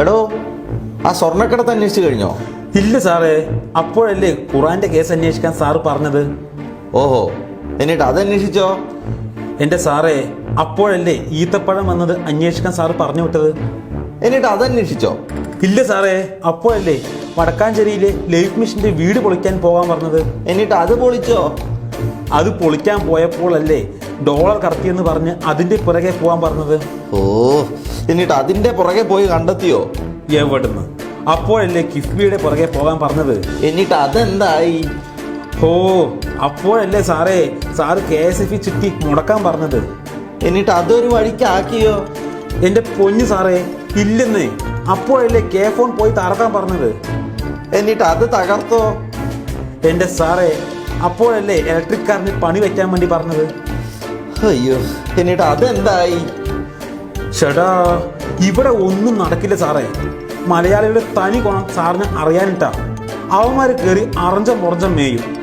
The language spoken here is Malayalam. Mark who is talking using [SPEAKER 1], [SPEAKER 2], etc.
[SPEAKER 1] എടോ ആ സ്വർണക്കടത്ത് അന്വേഷിച്ചു കഴിഞ്ഞോ?
[SPEAKER 2] ഇല്ല സാറേ അപ്പോഴല്ലേ ഖുറാന്റെ കേസ് അന്വേഷിക്കാൻ സാറ് പറഞ്ഞത്?
[SPEAKER 1] ഓഹോ എന്നിട്ട് അത് അന്വേഷിച്ചോ
[SPEAKER 2] എന്റെ സാറേ അപ്പോഴല്ലേ ഈത്തപ്പഴം വന്നത് അന്വേഷിക്കാൻ സാറ് പറഞ്ഞു വിട്ടത്?
[SPEAKER 1] എന്നിട്ട് അത് അന്വേഷിച്ചോ
[SPEAKER 2] ഇല്ല സാറേ അപ്പോഴല്ലേ വടക്കാഞ്ചേരിയിലെ ലൈഫ് മിഷന്റെ വീട് പൊളിക്കാൻ പോകാൻ പറഞ്ഞത്?
[SPEAKER 1] എന്നിട്ട് അത് പൊളിച്ചോ?
[SPEAKER 2] അത് പൊളിക്കാൻ പോയപ്പോഴല്ലേ ഡോളർ കടത്തിയെന്ന് പറഞ്ഞ് അതിന്റെ പുറകെ പോകാൻ പറഞ്ഞത്?
[SPEAKER 1] ഓ എന്നിട്ട് അതിന്റെ പുറകെ പോയി കണ്ടെത്തിയോ?
[SPEAKER 2] എവിടുന്ന്? അപ്പോഴല്ലേ കിഫ്ബിയുടെ പുറകെ പോകാൻ പറഞ്ഞത്?
[SPEAKER 1] എന്നിട്ട് അതെന്തായി?
[SPEAKER 2] ഓ അപ്പോഴല്ലേ സാറേ സാറ് കെ എസ് എഫ് ചുറ്റി മുടക്കാൻ പറഞ്ഞത്.
[SPEAKER 1] എന്നിട്ട് അതൊരു വഴിക്കാക്കിയോ?
[SPEAKER 2] എന്റെ പൊന്നു സാറേ ഇല്ലെന്ന്. അപ്പോഴല്ലേ കെ ഫോൺ പോയി തറക്കാൻ പറഞ്ഞത്?
[SPEAKER 1] എന്നിട്ട് അത് തകർത്തോ?
[SPEAKER 2] എന്റെ സാറേ അപ്പോഴല്ലേ ഇലക്ട്രിക് കാറിന് പണി വെക്കാൻ വേണ്ടി പറഞ്ഞത്?
[SPEAKER 1] അയ്യോ എന്നിട്ട് അതെന്തായി?
[SPEAKER 2] ചേട്ടാ ഇവിടെ ഒന്നും നടക്കില്ല സാറേ. മലയാളിയുടെ തനി ഗുണം സാറിന് അറിയാനിട്ടാ. അവന്മാര് കയറി അറഞ്ചം മുറഞ്ചം മേയും.